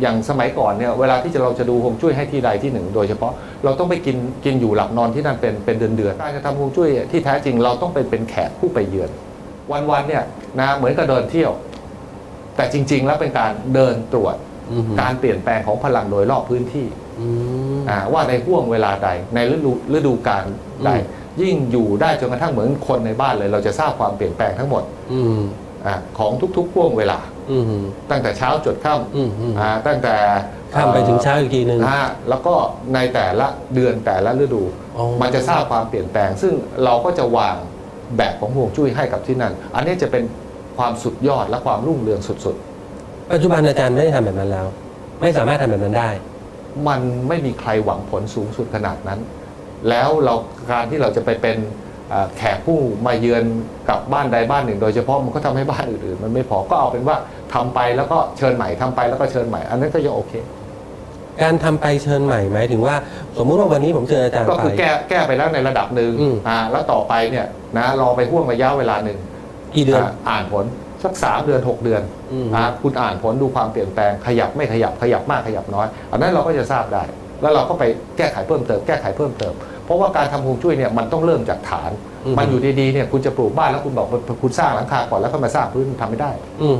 อย่างสมัยก่อนเนี่ยเวลาที่จะเราจะดูฮวงจุ้ยให้ที่ใดที่หนึ่ง โดยเฉพาะเราต้องไปกินกินอยู่หลับนอนที่นั่นเป็นเป็นเดือนเดือนๆการจะทำฮวงจุ้ยที่แท้จริงเราต้องไปเป็นแขกผู้ไปเยือน วันๆเนี่ยนะเหมือนกับเดินเที่ยว แต่จริง ๆ แล้วเป็นการเดินตรวจอือหือการเปลี่ยนแปลงของพลังโดยรอบพื้นที่อืมอ่าว่าในห่วงเวลาใดในฤดูฤดูกาลใดอืมยิ่งอยู่ได้จนกระทั่งเหมือนคนในบ้านเลย เราจะทราบความเปลี่ยนแปลงทั้งหมดอืมอา ของทุกๆห่วงเวลา อืมตั้งแต่เช้าจดค่อืมอืมำอ่าตั้งแต่ข้ามไปถึงเช้าอีกทีหนึ่งอ่าแล้วก็ในแต่ละเดือนแต่ละฤดู อ๋อ มันจะทราบความเปลี่ยนแปลง ซึ่งเราก็จะวางแบบของห่วงจุ้ยให้กับที่นั่น อันนี้จะเป็นความสุดยอดและความรุ่งเรืองสุดปัจจุบันอาจารย์ไม่ได้ทำแบบนั้นแล้ว ไม่สามารถทำแบบนั้นได้ ๆ มันไม่มีใครหวังผลสูงสุดขนาดนั้น แล้วเราการที่เราจะไปเป็นอ่า แขกผู้มาเยือนกับบ้านใดบ้านหนึ่ง โดยเฉพาะมันก็ทำให้บ้านอื่นๆ มันไม่พอก็เอาเป็นว่าทำไปแล้วก็เชิญใหม่ทำไปแล้วก็เชิญใหม่ อันนั้นก็ยังโอเค การทำไปเชิญใหม่หมายถึงว่า สมมุติว่าวันนี้ผมเชิญอาจารย์ก็ไปคือแก้แก้ไปแล้วในระดับหนึ่งอืมอ่าแล้วต่อไปเนี่ยนะรอไปห่วงระยะเวลาหนึ่งกี่เดือนอ่าอ่านผลสักสามเดือนหกเดือนอืมอ่าคุณอ่านผลดูความเปลี่ยนแปลงขยับไม่ขยับขยับมากขยับน้อย อันนั้นเราก็จะทราบได้ แล้วเราก็ไปแก้ไขเพิ่มเติมแก้ไขเพิ่มเติม เพราะว่าการทำฮวงจุ้ยเนี่ยมันต้องเริ่มจากฐาน อืม มันอยู่ดีๆเนี่ยคุณจะปลูกบ้านแล้วคุณบอกว่าคุณสร้างหลังคาก่อนแล้วก็มาสร้างพื้นทำไม่ได้ อืม